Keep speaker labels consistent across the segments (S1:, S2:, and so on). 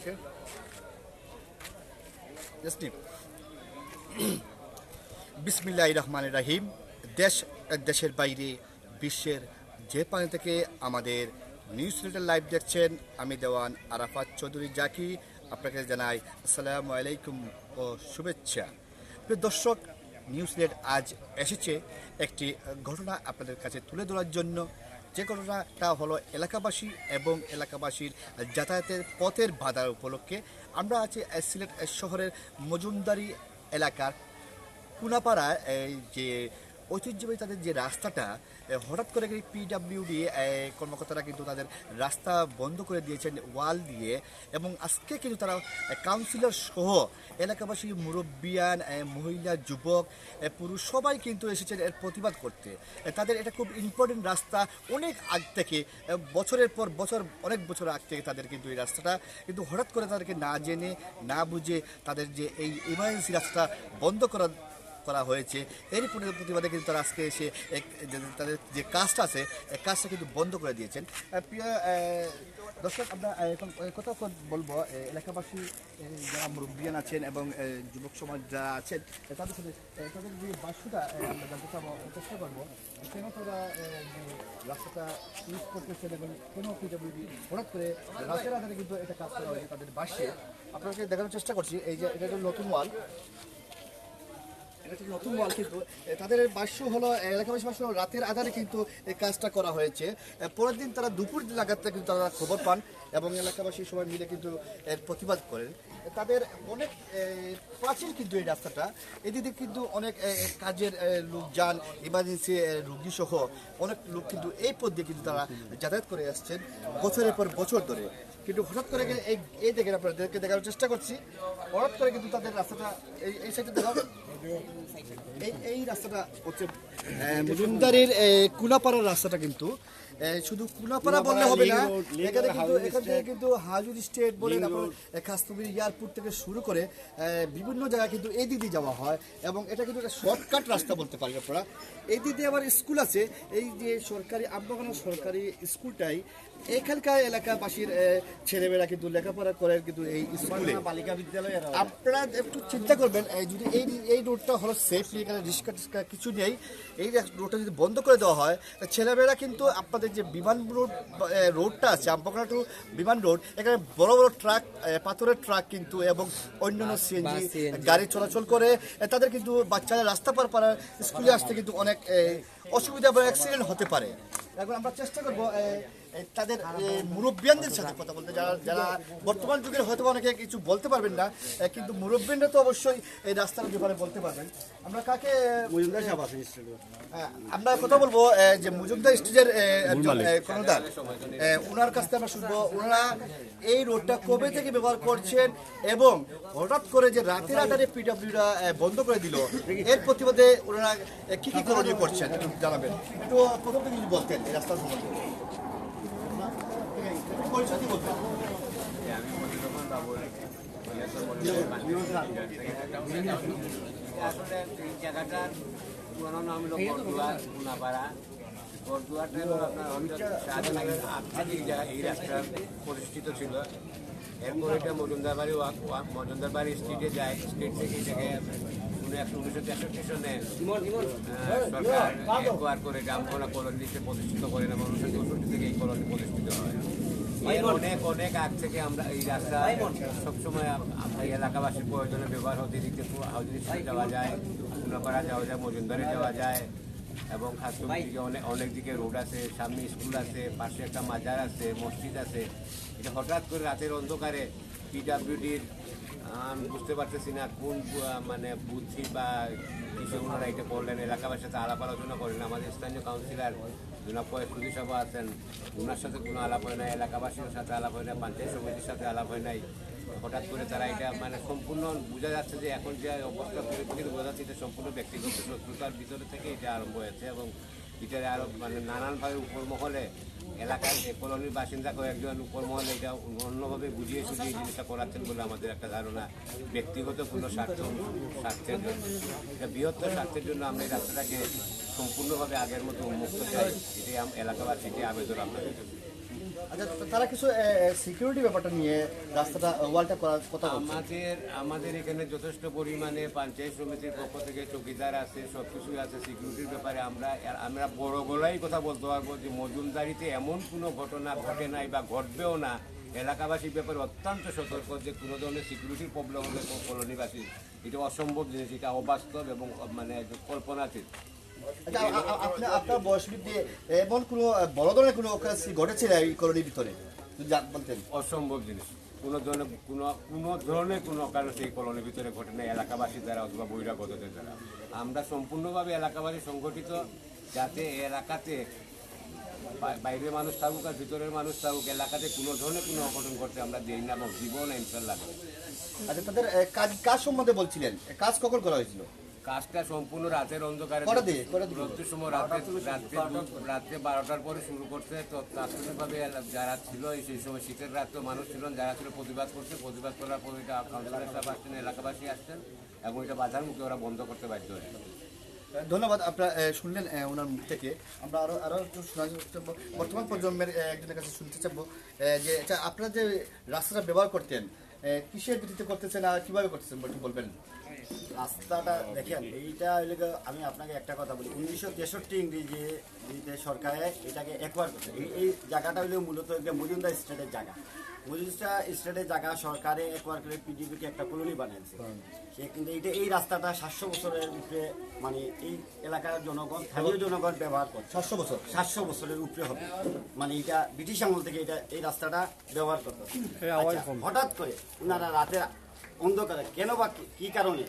S1: থেকে জাস্টিপ বিসমিল্লাহ রহমান রাহিম দেশ দেশের বাইরে, বিশ্বের যে প্রান্ত থেকে আমাদের নিউজ রিটার লাইভ দেখছেন, আমি দেওয়ান আরাফাত চৌধুরী জাকি। আপনাকে জানাই আসসালামু আলাইকুম ও শুভেচ্ছা। দর্শক নিউজ লেট আজ এসেছে একটি ঘটনা আপনাদের কাছে তুলে ধরার জন্য। যে ঘটনাটা হলো এলাকাবাসী এবং এলাকাবাসীর যাতায়াতের পথের বাধার উপলক্ষে, আমরা আছি সিলেট শহরের মজুমদারি এলাকার কুনাপাড়ায়, এই যে ঐতিহ্যবাহী তাদের যে রাস্তাটা হঠাৎ করে পিডাব্লিউডি কর্মকর্তারা কিন্তু তাদের রাস্তা বন্ধ করে দিয়েছেন, ওয়াল দিয়ে। এবং আজকে কিন্তু তারা কাউন্সিলর সহ এলাকাবাসী, মুরব্বিয়ান মহিলা, যুবক পুরুষ সবাই কিন্তু এসেছেন এর প্রতিবাদ করতে। তাদের এটা খুব ইম্পর্টেন্ট রাস্তা। অনেক আগ থেকে বছরের পর বছর, অনেক বছর আগ থেকে তাদের কিন্তু এই রাস্তাটা, কিন্তু হঠাৎ করে তাদেরকে না জেনে, না বুঝে তাদের যে এই ইমার্জেন্সি রাস্তা বন্ধ করা করা হয়েছে। এরই প্রতিবাদে কিন্তু তারা আজকে এসে তাদের যে কাজটা আছে কাজটা কিন্তু বন্ধ করে দিয়েছেন। প্রিয় দর্শক, আমরা এখন কথা বলব এলাকাবাসী যারা মুরব্বিয়ান আছেন এবং যুবক সমাজ যারা আছেন তাদের সাথে তাদের যে বাস্যটা জানতে চাবো চেষ্টা করব, কেন তারা রাস্তাটা ইউজ করতেছেন এবং কেন পিডব্লিউডি হঠাৎ করে রাতের আধারে কিন্তু এটা কাজ করা হয়েছে তাদের বাসে? আপনাকে দেখানোর চেষ্টা করছি, এই যে এটা নতুন ওয়াল। এটা হচ্ছে নতুন ওয়াল কিন্তু তাদের বাস্য হলো এলাকাবাসী বাস্য রাতের আধারে কিন্তু এই কাজটা করা হয়েছে। পরের দিন তারা দুপুর লাগাতে কিন্তু তারা খবর পান এবং এলাকাবাসী সবাই মিলে কিন্তু এর প্রতিবাদ করেন। তাদের অনেক প্রাচীন কিন্তু এই রাস্তাটা। এদিকে কিন্তু অনেক কাজের লোক যান ইমার্জেন্সি রুগী সহ অনেক লোক কিন্তু এই পথ দিয়ে কিন্তু তারা যাতায়াত করে আসছেন বছরের পর বছর ধরে। কিন্তু হঠাৎ করে এই এই দেখেন আপনাদেরকে দেখানোর চেষ্টা করছি। হঠাৎ করে কিন্তু তাদের রাস্তাটা এই এই সাইডে দেখাও। এই রাস্তাটা হচ্ছে মজুমদারের কুলাপাড়ার রাস্তাটা কিন্তু। শুধু কুলাপাড়া বললে হবে না এখানে কিন্তু এখান থেকে কিন্তু হাজুর স্টেট বলে এয়ারপোর্ট থেকে শুরু করে বিভিন্ন জায়গায় কিন্তু এই দিক দিয়ে যাওয়া হয় এবং এটা কিন্তু একটা শর্টকাট রাস্তা বলতে পারি আপনারা। এই দিক দিয়ে আবার স্কুল আছে এই যে সরকারি আব্বাগানো সরকারি স্কুলটাই এখানকার এলাকাবাসীর ছেলেমেয়েরা কিন্তু লেখাপড়া করে কিন্তু এই স্কুলে।
S2: বালিকা বিদ্যালয়
S1: আপনারা একটু চিন্তা করবেন এই যদি এই এই রোডটা হলো সেফলি এখানে রিক্সা টিক্সা কিছু নেই এই রোডটা যদি বন্ধ করে দেওয়া হয় ছেলেমেয়েরা কিন্তু আপনাদের যে বিমান রোড রোডটা আছে আমপকড়া টু বিমান রোড এখানে বড় বড় ট্রাক পাথরের ট্রাক কিন্তু এবং অন্যান্য সিএনজি গাড়ি চলাচল করে তাদের কিন্তু বাচ্চারা রাস্তা পার পারা স্কুলে আসতে কিন্তু অনেক অসুবিধা বা অ্যাক্সিডেন্ট হতে পারে। এখন আমরা চেষ্টা করব তাদের মুরব্বিয়ানদের সাথে কথা বলতে যারা যারা বর্তমান যুগের হয়তো অনেকে কিছু বলতে পারবেন না কিন্তু মুরব্বিয়ানরা তো অবশ্যই এই রাস্তার ব্যাপারে বলতে পারবেন। আমরা কাকে
S2: মজুমদার সাহেব আছেন
S1: হ্যাঁ, আমরা কথা বলব যে মজুমদার স্টেজের এ, ওনার কাছ থেকে আমরা শুনব ওনারা এই রোডটা কবে থেকে ব্যবহার করছেন এবং হঠাৎ করে যে রাতের আধারে পিডব্লিউরা বন্ধ করে দিল এর প্রতিবাদে ওনারা কি কি করণীয় করছেন জানাবেন। একটু প্রথম থেকে যদি বলতেন এই রাস্তার সম্বন্ধে একটু পরিচয় দিয়ে বলতেন
S3: আমি মজিদ রহমান বাবুর আসলে এই জায়গাটার পুরোনো নাম হলো বরদুয়ার গুনাপাড়া বরদুয়ারটা আপনার হজরত থেকে এই জায়গা এই রাস্তা প্রতিষ্ঠিত ছিল এরপর এটা মজুমদার বাড়ি মজুমদার বাড়ি স্ট্রিটে যায় স্ট্রিট থেকে এই জায়গায় একশো উনিশশো তেষট্টি সনে সরকার একবার করে গ্রামকোনা কলোনিতে প্রতিষ্ঠিত করেন এবং উনিশশো চৌষট্টি থেকে এই কলোনি প্রতিষ্ঠিত হয়। অনেক অনেক আগ থেকে আমরা এই রাস্তা সবসময় এই এলাকাবাসীর প্রয়োজনে ব্যবহার হতে দিতে হাউজিং যাওয়া যায় উনাপাড়া যাওয়া যায় মজুমদারে যাওয়া যায় এবং দিকে অনেক অনেক দিকে রোড আছে সামনে স্কুল আছে পাশে একটা মাজার আছে মসজিদ আছে। এটা হঠাৎ করে রাতের অন্ধকারে পিডাব্লিউডির আমি বুঝতে পারতেছি না কোন মানে বুদ্ধি বা কিছু ওনারা এটা করলেন এলাকাবাসীর সাথে আলাপ আলোচনা করেন আমাদের স্থানীয় কাউন্সিলর জনাব কয়েকটি সভা আছেন ওনার সাথে কোনো আলাপ হয় না এলাকাবাসীর সাথে আলাপ হয় না পঞ্চায়েত সমিতির সাথে আলাপ হয় নাই। হঠাৎ করে তারা এটা মানে সম্পূর্ণ বোঝা যাচ্ছে যে এখন যে অবস্থা পরিপ্রেক্ষিতে বোঝা যাচ্ছে এটা সম্পূর্ণ ব্যক্তিগত শত্রুতার ভিতরে থেকে এটা আরম্ভ হয়েছে এবং এটার আরও মানে নানানভাবে উপর মহলে এলাকার কলোনির বাসিন্দা কয়েকজন উপর মহলে এটা অন্যভাবে বুঝিয়ে সুঝিয়ে জিনিসটা করাচ্ছেন বলে আমাদের একটা ধারণা। ব্যক্তিগত কোনো স্বার্থ, স্বার্থের জন্য এটা বৃহত্তর স্বার্থের জন্য আমরা এই রাস্তাটাকে সম্পূর্ণভাবে আগের মতো উন্মুক্ত চাই। এটাই আম- এলাকাবাসী এটাই আবেদন আপনাদের
S1: আচ্ছা তারা কিছু সিকিউরিটি ব্যাপারটা নিয়ে রাস্তাটা ওয়ালটা করার কথা
S3: আমাদের আমাদের এখানে যথেষ্ট পরিমাণে পঞ্চায়েত সমিতির পক্ষ থেকে চৌকিদার আছে সব কিছুই আছে সিকিউরিটির ব্যাপারে আমরা আমরা বড় গলাই কথা বলতে পারব যে মজুমদারিতে এমন কোনো ঘটনা ঘটে নাই বা ঘটবেও না। এলাকাবাসীর ব্যাপারে অত্যন্ত সতর্ক যে কোনো ধরনের সিকিউরিটির প্রবলেম হলে কলোনিবাসী এটা অসম্ভব জিনিস এটা অবাস্তব এবং মানে কল্পনাতীত।
S1: আচ্ছা আপনার বয়স বৃদ্ধি এমন কোনো বড় ধরনের কোনো ঘটেছে এই কলোনির ভিতরে? বলতেন।
S3: অসম্ভব জিনিস। কোনো ধরনের কোনো কোনো ধরনের কোনো কারণ সেই কলোনির ভিতরে ঘটে না এলাকাবাসীর দ্বারা অথবা বহিরাগতদের দ্বারা আমরা সম্পূর্ণভাবে এলাকাবাসী সংগঠিত যাতে এলাকাতে বাইরের মানুষ থাকুক আর ভিতরের মানুষ থাকুক এলাকাতে কোনো ধরনের কোনো অঘটন করতে আমরা দিই না এবং জীবন ইনশাল্লাহ।
S1: আচ্ছা তাদের কাজ কাজ সম্বন্ধে বলছিলেন। কাজ কখন করা হয়েছিল?
S3: কাজটা সম্পূর্ণ রাতের অন্ধকারে? রোদ্রের সময় রাতে রাত্রে রাত্রে বারোটার পরে শুরু করতে তো তাৎক্ষণিকভাবে যারা ছিল সেই সময় শীতের রাত তো মানুষ ছিল যারা ছিল প্রতিবাদ করছে প্রতিবাদ করার পর এটা কাউন্সিলর সাহেব আসছেন এলাকাবাসী আসছেন এবং এটা বাধার মুখে ওরা বন্ধ করতে বাধ্য হয়েছে
S1: ধন্যবাদ আপনারা শুনলেন ওনার মুখ থেকে। আমরা আরও আরও একটু শোনা বর্তমান প্রজন্মের একজনের কাছে শুনতে চাবো যে আচ্ছা আপনারা যে রাস্তাটা ব্যবহার করতেন কিসের ভিত্তিতে করতেছেন আর কীভাবে করতেছেন বলবেন?
S2: রাস্তাটা দেখেন এইটা হইলে আমি আপনাকে একটা কথা বলি। উনিশশো তেষট্টি ইংরেজিতে সরকারে এটাকে একবার করছে। এই- এই জায়গাটা হইলে মূলত একটা মজুমদার স্টেটের জায়গা। মজুমদার স্টেটের জায়গা সরকারে একবার করে পিডিপিকে একটা কলোনি বানিয়েছে। সে কিন্তু এইটা এই রাস্তাটা সাতশো বছরের উপরে মানে এই এলাকার জনগণ স্থানীয় জনগণ ব্যবহার করছে।
S1: সাতশো বছর?
S2: সাতশো বছরের উপরে হবে। মানে এটা ব্রিটিশ আমল থেকে এটা এই রাস্তাটা ব্যবহার করতো। আচ্ছা, হঠাৎ করে ওনারা রাতে অন্ধকারে, কেন বা কি- কারণে?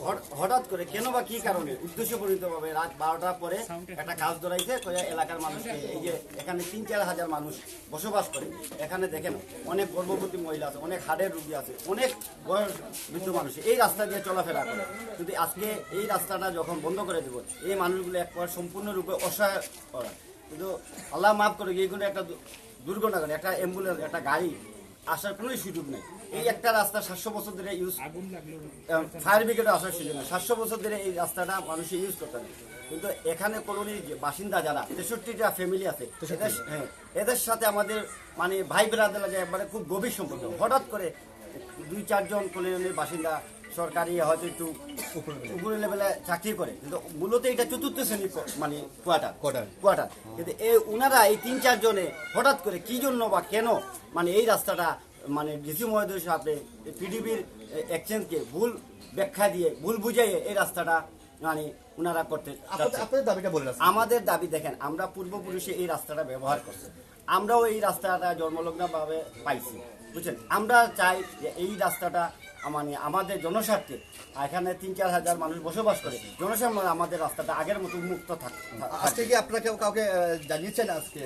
S2: হঠ- হঠাৎ করে কেন বা কি কারণে? উদ্দেশ্য পরিণত ভাবে রাত বারোটার পরে একটা কাজ ধরাইছে করে এলাকার মানুষকে এই যে এখানে তিন চার হাজার মানুষ বসবাস করে, এখানে দেখেন অনেক গর্ভবতী মহিলা আছে, অনেক হাড়ের রুগী আছে, অনেক বয়স বৃদ্ধ মানুষ, এই রাস্তা দিয়ে চলাফেরা করে। কিন্তু আজকে এই রাস্তাটা যখন বন্ধ করে দেবো, এই মানুষগুলো একবার সম্পূর্ণরূপে অসহায় করা। কিন্তু আল্লাহ মাফ করে এইগুলো একটা দুর্ঘটনা ঘটে, একটা অ্যাম্বুলেন্স, একটা গাড়ি আসার কোনো সুযোগ নেই। এই একটা রাস্তা সাতশো বছর ধরে ইউজ ফায়ার ব্রিগেডে আসার সুযোগ নেই। সাতশো বছর ধরে এই রাস্তাটা মানুষে ইউজ করতে নেই কিন্তু এখানে কলোনির যে বাসিন্দা যারা তেষট্টিটা ফ্যামিলি আছে হ্যাঁ এদের সাথে আমাদের মানে ভাই বেড়াদের লাগে একবারে খুব গভীর সম্পর্ক। হঠাৎ করে দুই চারজন কলোনির বাসিন্দা সরকারি হয়তো একটু উপরে লেভেলে চাকরি করে। কিন্তু মূলত এটা চতুর্থ শ্রেণির মানে কোয়ার্টার
S1: Quarter।
S2: কোয়ার্টার কিন্তু এই ওনারা এই তিন চারজনে হঠাৎ করে কি জন্য বা কেন মানে এই রাস্তাটা মানে ডিসি মহোদয়ের সাথে পিডিবির এক্সচেঞ্জকে ভুল ব্যাখ্যা দিয়ে ভুল বুঝাইয়ে এই রাস্তাটা মানে উনারা করতে
S1: দাবিটা বলে
S2: আমাদের দাবি দেখেন আমরা পূর্বপুরুষে এই রাস্তাটা ব্যবহার করছি। আমরাও এই রাস্তাটা জন্মলগ্নভাবে পাইছি। বুঝছেন? আমরা চাই যে এই রাস্তাটা মানে আমাদের জনস্বার্থে এখানে তিন চার হাজার মানুষ বসবাস করে জনস্বার্থে আমাদের রাস্তাটা আগের মতো উন্মুক্ত থাক
S1: আজকে কি আপনাকে কাউকে জানিয়েছেন আজকে?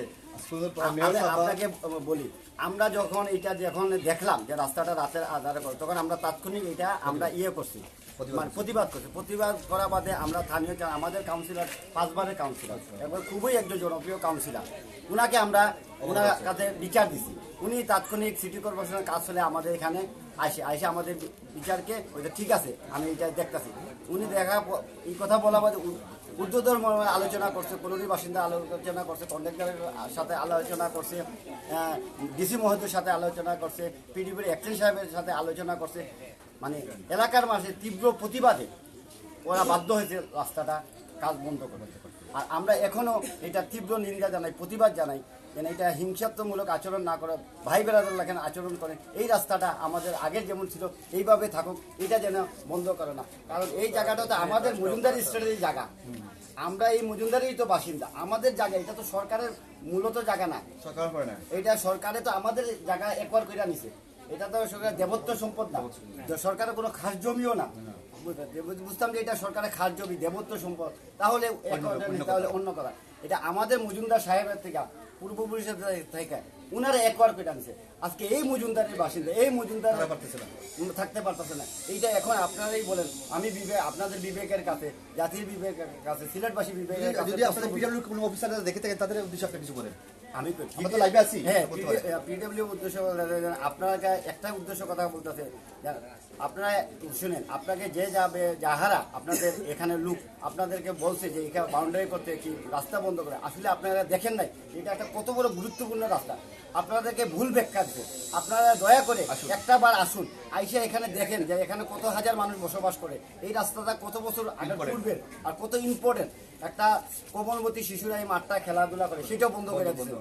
S2: আপনাকে বলি আমরা যখন এটা যখন দেখলাম যে রাস্তাটা রাতের আধারে করে তখন আমরা তাৎক্ষণিক এটা আমরা ইয়ে করছি।
S1: প্রতিবাদ
S2: মানে প্রতিবাদ করছি। প্রতিবাদ করা বাদে আমরা স্থানীয় আমাদের কাউন্সিলর পাঁচবারের কাউন্সিলর এবার খুবই একজন জনপ্রিয় কাউন্সিলর উনাকে আমরা ওনার কাছে বিচার দিছি। উনি তাৎক্ষণিক সিটি কর্পোরেশনের কাজ হলে আমাদের এখানে আসে। আসে আমাদের বিচারকে ওইটা ঠিক আছে আমি এটা দেখতেছি। উনি দেখা এই কথা বলা বাদে উ- উর্দুধর্ম আলোচনা করছে কলোনির বাসিন্দা আলোচনা করছে, কন্ডাক্টরের সাথে আলোচনা করছে ডিসি মহোদয়ের সাথে আলোচনা করছে, পিডিপির অ্যাক্টিং সাহেবের সাথে আলোচনা করছে। মানে এলাকার মাঝে তীব্র প্রতিবাদে ওরা বাধ্য হয়েছে রাস্তাটা কাজ বন্ধ করতে আর আমরা এখনও এটা তীব্র নিন্দা জানাই প্রতিবাদ জানাই যেন এটা হিংসাত্মমূলক আচরণ না করে ভাই বেড়াদার লেখেন আচরণ করে। এই রাস্তাটা আমাদের আগের যেমন ছিল এইভাবে থাকুক এটা যেন বন্ধ করে না। কারণ এই জায়গাটা তো আমাদের মজুমদার স্টেটের জায়গা। আমরা এই মজুমদারেরই তো বাসিন্দা। আমাদের জায়গা এটা তো সরকারের মূলত জায়গা না।
S1: সরকার করে
S2: এটা সরকারে তো আমাদের জায়গা একবার করে নিছে। এটা তো সরকারের দেবত্ব সম্পদ না। সরকারের কোনো খাস জমিও না। বুঝতাম যে এটা সরকারের খাস জমি দেবত্ব সম্পদ তাহলে তাহলে অন্য কথা। এটা আমাদের মজুমদার সাহেবের থেকে পূর্বপুরুষের থেকে উনারা একবার আনছে। আজকে এই মজুমদারের বাসিন্দা এই মজুমদার থাকতে পারতেছে না। এইটা এখন আপনারাই বলেন আমি বিবেক আপনাদের বিবেকের কাছে জাতির বিবেকের কাছে সিলেটবাসী বিবেকের কাছে
S1: যদি আপনাদের বিকালের কোনো অফিসাররা দেখে থাকেন তাদের উদ্দেশ্যে আপনি কিছু বলেন।
S2: আমি।
S1: আমরা তো লাইভে আছি
S2: হ্যাঁ পিডব্লিউ উদ্দেশ্য আপনাকে একটা উদ্দেশ্য কথা বলতেছে আপনারা শুনেন, আপনাকে যে যাবে, যাহারা আপনাদের এখানে লুক আপনাদেরকে বলছে যে এখানে বাউন্ডারি করতে কি রাস্তা বন্ধ করে, আসলে আপনারা দেখেন নাই, এটা একটা কত বড় গুরুত্বপূর্ণ রাস্তা। আপনাদেরকে ভুল ব্যাখ্যা দিচ্ছে আপনারা দয়া করে একটা বার আসুন। আইসা এখানে দেখেন যে এখানে কত হাজার মানুষ বসবাস করে। এই রাস্তাটা কত বছর আগে পূর্বের আর কত ইম্পর্টেন্ট একটা কোমলবতী শিশুরা এই মাঠটা খেলাধুলা করে সেটাও বন্ধ করে দিচ্ছে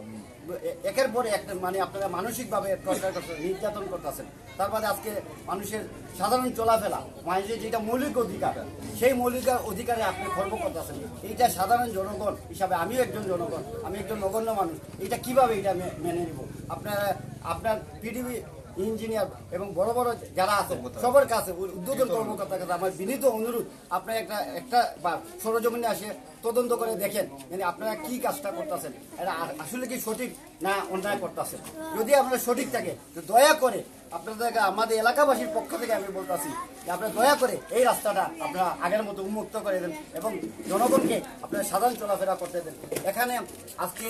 S2: একের পরে একটা মানে আপনারা মানসিকভাবে টর্চার করতেছেন নির্যাতন করতেছেন। তারপরে আজকে মানুষের সাধারণ চলাফেরা মানুষের যেটা মৌলিক অধিকার সেই মৌলিক অধিকারে আপনি খর্ব করতেছেন। এইটা সাধারণ জনগণ হিসাবে আমিও একজন জনগণ আমি একজন নগণ্য মানুষ। এটা কীভাবে এটা মেনে নিব? আপনারা, আপনার পিডিবি ইঞ্জিনিয়ার এবং বড় বড় যারা আছে, সবার কাছে উদ্বোধন কর্মকর্তার কাছে আমার বিনীত অনুরোধ আপনারা একটা একটা বা সরজমিনে আসে তদন্ত করে দেখেন মানে আপনারা কি কাজটা করতেছেন, এটা আসলে কি সঠিক না অন্যায় করতেছেন। যদি আপনারা সঠিক থাকে দয়া করে আপনাদেরকে আমাদের এলাকাবাসীর পক্ষ থেকে আমি বলতেছি যে আপনারা দয়া করে এই রাস্তাটা আপনারা আগের মতো উন্মুক্ত করে দেন এবং জনগণকে আপনারা সাধারণ চলাফেরা করতে দেন। এখানে আজকে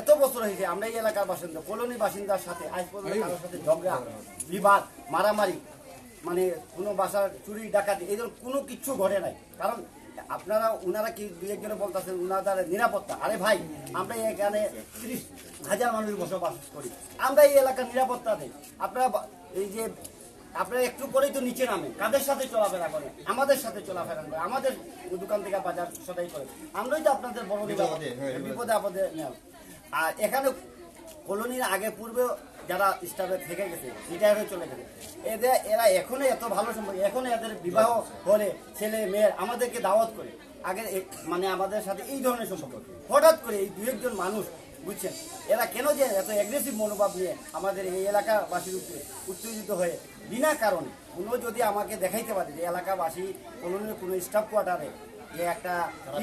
S2: এত বছর হয়েছে, আমরা এই এলাকার বাসিন্দা, কলোনি বাসিন্দার সাথে, আজ পর্যন্ত কারোর সাথে ঝগড়া, বিবাদ, মারামারি মানে কোনো বাসার চুরি, ডাকাতি, এই কোনো কিছু ঘটে নাই। কারণ আপনারা ওনারা কি দুই একজনে বলতেছেন ওনাদের নিরাপত্তা। আরে ভাই, আমরা এখানে ত্রিশ হাজার মানুষ বসবাস করি। আমরা এই এলাকার নিরাপত্তা দেই। আপনারা এই যে আপনারা একটু পরেই তো নিচে নামে। কাদের সাথে চলাফেরা করেন? আমাদের সাথে চলাফেরা করে আমাদের দোকান থেকে বাজার সদাই করে আমরাই তো আপনাদের বড়
S1: বিপদে, হ্যাঁ,
S2: আপদে নেন আর এখানে কলোনির আগে পূর্বে যারা স্টাফে থেকে গেছে রিটায়ার হয়ে চলে গেছে। এদের এরা এখনও এত ভালো সম্পর্ক এখনও এদের বিবাহ হলে ছেলে মেয়ের আমাদেরকে দাওয়াত করে। আগে মানে আমাদের সাথে এই ধরনের সম্পর্ক। হঠাৎ করে এই দু একজন মানুষ বুঝছেন? এরা কেন যে এত অ্যাগ্রেসিভ মনোভাব নিয়ে আমাদের এই এলাকাবাসীর উপরে উত্তেজিত হয়ে? বিনা কারণে। কোনো যদি আমাকে দেখাইতে পারে যে এলাকাবাসী কোনো কোনো স্টাফ কোয়ার্টারে যে একটা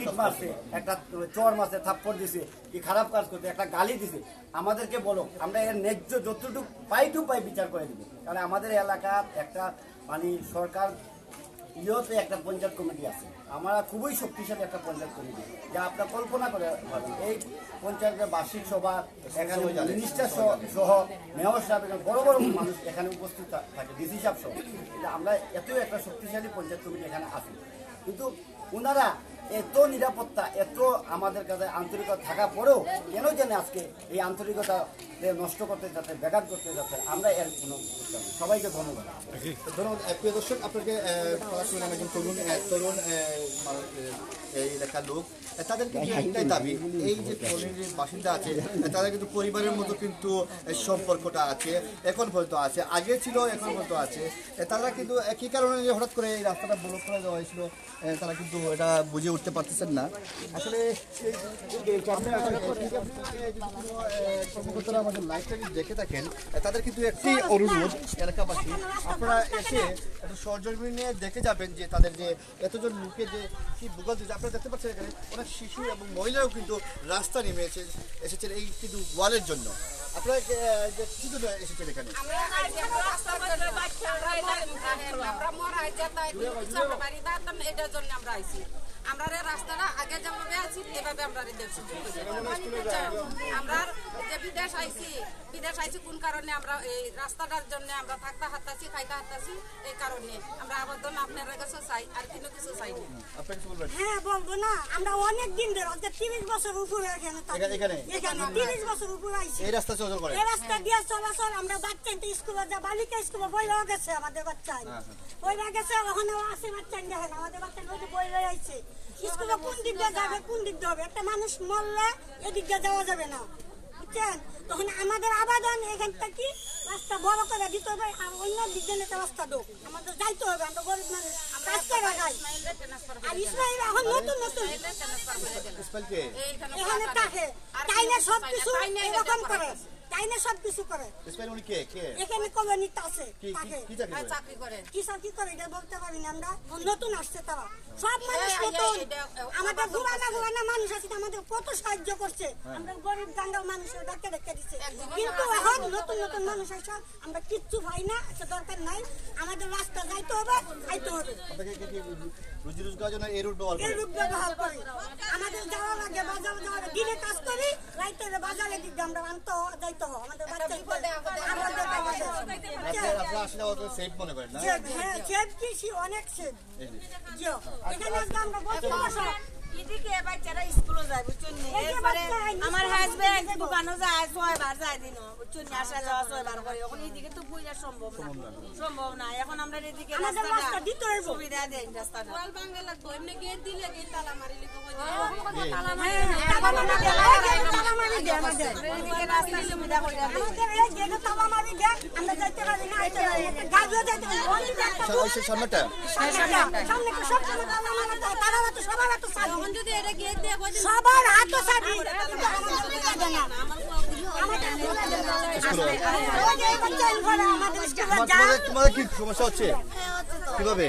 S2: ইট মারছে একটা চর মারছে থাপ্পড় দিছে কি খারাপ কাজ করছে একটা গালি দিছে আমাদেরকে বলো আমরা এর ন্যায্য যতটুকু পাই টু পাই বিচার করে দিব। কারণ আমাদের এলাকার একটা মানে সরকার ইয়েতে একটা পঞ্চায়েত কমিটি আছে। আমরা খুবই শক্তিশালী একটা পঞ্চায়েত কমিটি যা আপনার কল্পনা করে। এই পঞ্চায়েতের বার্ষিক সভা, এখানে মিনিস্টার সহ- মেয়র সাহেব বড় বড় মানুষ এখানে উপস্থিত থাকে ডিসি সাহেব সহ। আমরা এত একটা শক্তিশালী পঞ্চায়েত কমিটি এখানে আসি কিন্তু ওনারা এত নিরাপত্তা, এত আমাদের কাছে আন্তরিকতা থাকা পরেও কেন জানে আজকে এই আন্তরিকতা নষ্ট করতে যাচ্ছে, ব্যাঘাত করতে যাচ্ছে, আমরা এর কোনো। সবাইকে ধন্যবাদ।
S1: ধন্যবাদ। প্রিয় দর্শক, আপনাকে একজন তরুণ তরুণ এই লোক তাদের কিন্তু একটাই দাবি, এই যে বাসিন্দা আছে তাদের কিন্তু পরিবারের মতো কিন্তু সম্পর্কটা আছে, এখন পর্যন্ত আছে, আগে ছিল, এখন পর্যন্ত আছে তারা কিন্তু কি কারণে হঠাৎ করে এই রাস্তাটা ব্লক করে দেওয়া হয়েছিল তারা কিন্তু এটা বুঝে উঠতে পারতেছেন না। আসলে কর্মকর্তারা আমাদের লাইভটা যদি দেখে থাকেন, তাদের কিন্তু একটি অনুরোধ, এলাকাবাসী, আপনারা এসে একটু সরজমিনে দেখে যাবেন যে তাদের যে এতজন লোকে যে কি ভূগোল দিচ্ছে আপনারা দেখতে পাচ্ছেন এখানে, অনেক শিশু এবং মহিলাও কিন্তু রাস্তা নেমে এসে এসেছেন এই কিন্তু ওয়ালের জন্য। আপনারা কি জন্য এসেছেন এখানে?
S4: আমরা বাড়ি দাঁড়াতাম এটার জন্য আমরা আমরা রাস্তাটা আগে যেভাবে আছি এভাবে আমরা আমরা যে বিদেশ আইছি বিদেশ আইছি কোন কারণে আমরা এই রাস্তাটার জন্য আমরা থাকতে হাঁটতাছি খাইতে হাঁটতাছি এই কারণে। আমরা আবেদন আপনার কাছে চাই আর কোনো কিছু চাই
S5: হ্যাঁ বলব না। আমরা অনেক দিন ধরে তিরিশ বছর উপরে এখানে
S1: এখানে- এখানে?
S5: এখানে তিরিশ বছর উপরে আইছি।
S1: এই রাস্তা চলাচল করে?
S5: এই রাস্তা দিয়ে চলাচল আমরা বাচ্চা স্কুলে যা বালিকা স্কুলে বই গেছে আমাদের বাচ্চা বই গেছে ওখানে আছে বাচ্চা দেখেন আমাদের বাচ্চা বই আইছে স্কুলে কোন দিক দিয়ে যাবে কোন দিক দিয়ে হবে? একটা মানুষ মরলে এদিক দিয়ে যাওয়া যাবে না। বুঝছেন? তখন আমাদের আবেদন এখান থেকে রাস্তা বড় করে দিতে হবে আর অন্য দিক দিয়ে একটা রাস্তা দোক আমাদের যাইতে হবে আমরা গরিব মানুষ। কাজ করে আর ইসমাইল এখন নতুন নতুন। এখানে থাকে। তাই না সব কিছু এরকম করে। তাই না সব কিছু করে।
S1: ইসমাইল উনি কে? কে?
S5: এখানে কমিউনিটি আছে
S1: কি কি-
S5: থাকে
S1: কি চাকরি
S4: হ্যাঁ,
S1: করে?
S4: চাকরি করে।
S5: কি চাকরি করে এটা বলতে পারি না আমরা নতুন আসছে তারা। সব মানুষ
S4: এই, এই,
S5: নতুন আমাদের ঘুরানা ঘুরানা মানুষ আছে আমাদের কত সাহায্য করছে।
S1: হ্যাঁ।
S5: আমরা গরিব দাঙ্গাল মানুষের ডাকে রেখে দিচ্ছে কিন্তু এখন নতুন নতুন মানুষ এসব আমরা কিচ্ছু পাই না এটা দরকার নাই। আমাদের রাস্তা যাইতে হবে খাইতে হবে।
S1: রুজি রোজগার জন্য এই রুট ব্যবহার
S5: এই রুট ব্যবহার করি আমাদের যাওয়া লাগে বাজার যাওয়া দিনে কাজ করি রাইতে বাজারে দিকে আমরা আনতে যাইতে হয় আমাদের বাচ্চা
S4: বিপদে
S5: আমাদের।
S1: আপনার আপনার আসলে অত সেফ মনে করেন না
S5: হ্যাঁ, সেব কৃষি অনেক
S1: সেফ।
S5: জিও। এখানে আজকে আমরা
S6: আমার হাজবেন্ড দোকানও যায় ছয় বার যায় দিন বুঝছেন আসা যাওয়া ছয় বার করে। এখন এদিকে তো বুঝা সম্ভব না। সম্ভব না। এখন আমরা এদিকে। সুবিধা দেন রাস্তাটা।
S4: ওয়াল লাগবো এমনি গেট দিলে গেট তালা মারি লিখে
S5: হ্যাঁ, তালা মারি তালা মারি
S6: রাস্তা সুবিধা করে
S5: আমাদের এই গেটে তালা মারি দেয়, আমরা যাইতে পারি না, আইতে গাড়িও যাইতে পারি
S1: সামনেটা।
S5: সামনেটা, সামনে তো সব তালা মারা তালা তো সবার হাতে চাবি। সবার হাত
S1: তোমাদের তোমাদের কি সমস্যা হচ্ছে? কীভাবে?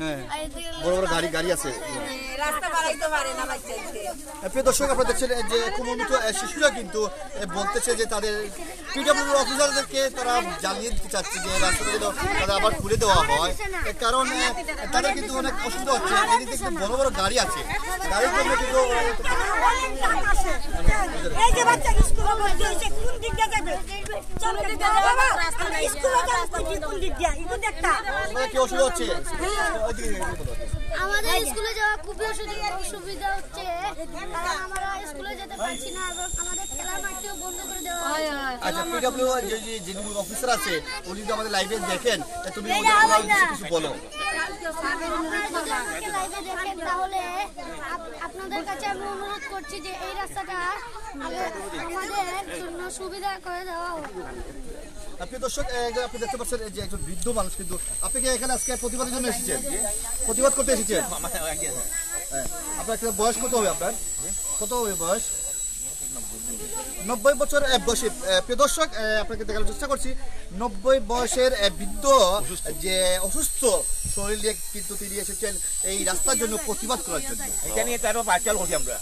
S1: হ্যাঁ বড় বড় গাড়ি গাড়ি আছে। প্রিয় দর্শক আপনারা দেখছেন যে কুমন্ডিত শিশুরা কিন্তু এ, বলতেছে যে তাদের পিডব্লিউ অফিসারদেরকে তারা জানিয়ে দিতে চাচ্ছে যে রাস্তাটা যেন তাদের আবার খুলে দেওয়া হয় কারণ তাদের কিন্তু অনেক অসুবিধা হচ্ছে এদিকে কিন্তু বড় বড় গাড়ি আছে গাড়ির জন্য কিন্তু
S5: অনেক টাকা আছে। এই যে বাচ্চা স্কুলে কোন দিক যাবে? চল, বাবা,
S7: আমাদের স্কুলে যাওয়া খুবই অসুবিধা সুবিধা হচ্ছে? আমরা স্কুলে যেতে পারছি না এবং আমাদের খেলার মাঠটিও বন্ধ করে দেওয়া
S1: আচ্ছা পিডব্লিউ যে যে যিনি অফিসার আছে উনি যদি আমাদের লাইভে দেখেন তা তুমি কিছু বলো।
S7: তাহলে আপনাদের কাছে আমি অনুরোধ করছি যে এই রাস্তাটা আমাদের জন্য সুবিধা করে দেওয়া হোক।
S1: আপনি দর্শক আপনি দেখতে পাচ্ছেন এই যে একজন বৃদ্ধ মানুষ কিন্তু আপনি কি এখানে আজকে প্রতিবাদের জন্য এসেছেন। প্রতিবাদ করতে এসেছেন? হ্যাঁ। আপনার একটা বয়স কত হবে আপনার? কত হবে বয়স? নব্বই বছর বয়সী প্রিয় দর্শক আপনাকে দেখানোর চেষ্টা করছি নব্বই বয়সের বৃদ্ধ যে অসুস্থ শরীর নিয়ে কিন্তু তিনি এসেছেন এই রাস্তার জন্য প্রতিবাদ করার জন্য
S8: এটা নিয়ে তারও পাঁচাল করছি আমরা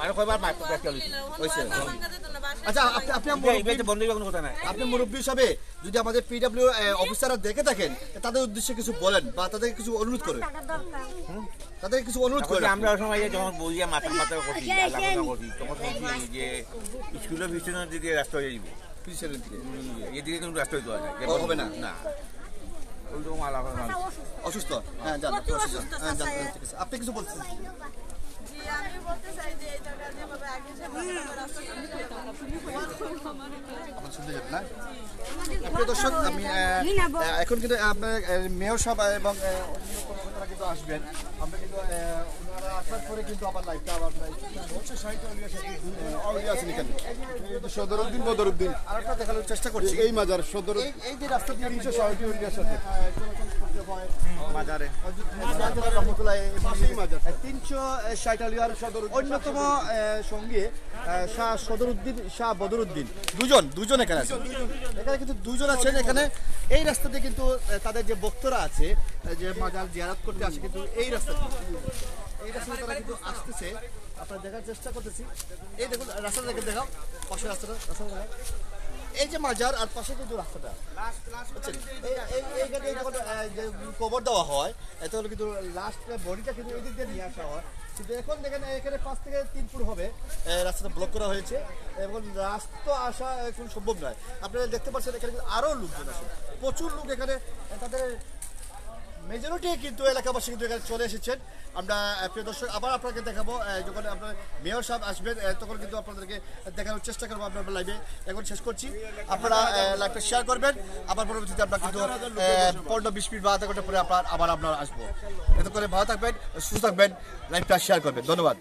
S8: আরও কয়বার
S1: হয়েছে আচ্ছা আপনি আপনি আমার
S8: বন্ধ কোনো কথা নাই।
S1: আপনি মুরব্বী হিসাবে যদি আমাদের পিডব্লিউ অফিসাররা দেখে থাকেন তাদের উদ্দেশ্যে কিছু বলেন বা তাদেরকে কিছু অনুরোধ করেন। তাদেরকে কিছু অনুরোধ করেন।
S8: আমরা সময় যখন বলিয়া মাথা মাথা করছি আলাদা তখন শুনছি যে স্কুলের পিছনের দিকে রাস্তা হয়ে যাবে
S1: পিছনের দিকে।
S8: এদিকে কিন্তু রাস্তা হইতে হয়
S1: হবে না।
S8: না।
S1: অসুস্থ? হ্যাঁ হ্যাঁ। আপনি কিছু বলছেন?
S6: আমি বলতে চাই যে এই যেভাবে আগে
S1: দর্শক এখন কিন্তু আপনার মেয়র সাহেব এবং কিন্তু আসবেন। আমরা কিন্তু আসার পরে কিন্তু আবার লাইভটা আবার
S9: সদরুদ্দিন বদরুদ্দিন
S1: আরেকটা দেখানোর চেষ্টা করছি।
S9: এই মাজার সদর
S1: এই যে রাস্তা দিয়ে
S9: তিনশো ষাটটি ইউরিয়ার সাথে।
S1: বাজারে রহমতুল্লাহ
S9: মাজার।
S1: তিনশো ষাট আলিয়ার অন্যতম সঙ্গে শাহ সদরুদ্দিন শাহ বদরুদ্দিন দুজন দুজন এখানে আছে এখানে কিন্তু দুজন আছেন এখানে। এই রাস্তাতে কিন্তু তাদের যে বক্তরা আছে যে মাজার জিয়ারাত করতে আসে কিন্তু এই রাস্তা এই রাস্তাতে তারা কিন্তু আসতেছে। আপনারা দেখার চেষ্টা করতেছি। এই দেখুন, রাস্তাটা দেখে দেখাও। পাশে রাস্তাটা রাস্তাটা দেখাও। এই যে মাজার, আর পাশে কিন্তু রাস্তাটা। এইখানে যখন কবর দেওয়া হয়, এত কিন্তু লাস্ট বডিটা কিন্তু এই দিক দিয়ে নিয়ে আসা হয়। কিন্তু এখন দেখেন, এখানে পাঁচ থেকে তিন ফুট হবে। রাস্তাটা ব্লক করা হয়েছে। এবং রাস্তা আসা এখন সম্ভব নয়। আপনারা দেখতে পাচ্ছেন, এখানে কিন্তু আরও লোকজন আছে প্রচুর লোক এখানে, তাদের মেজরিটি কিন্তু এলাকাবাসী কিন্তু এখানে চলে এসেছেন। আমরা প্রিয় দর্শক, আবার আপনাকে দেখাবো যখন আপনার মেয়র সাহেব আসবেন তখন কিন্তু আপনাদেরকে দেখানোর চেষ্টা করব আপনার লাইভে এখন শেষ করছি। আপনারা লাইভটা শেয়ার করবেন। আবার পরবর্তীতে আমরা কিন্তু পনেরো বিশ মিনিট বা আধা ঘণ্টা পরে আপনার আবার আপনার আসব। এত করে ভালো থাকবেন, সুস্থ থাকবেন লাইভটা শেয়ার করবেন। ধন্যবাদ।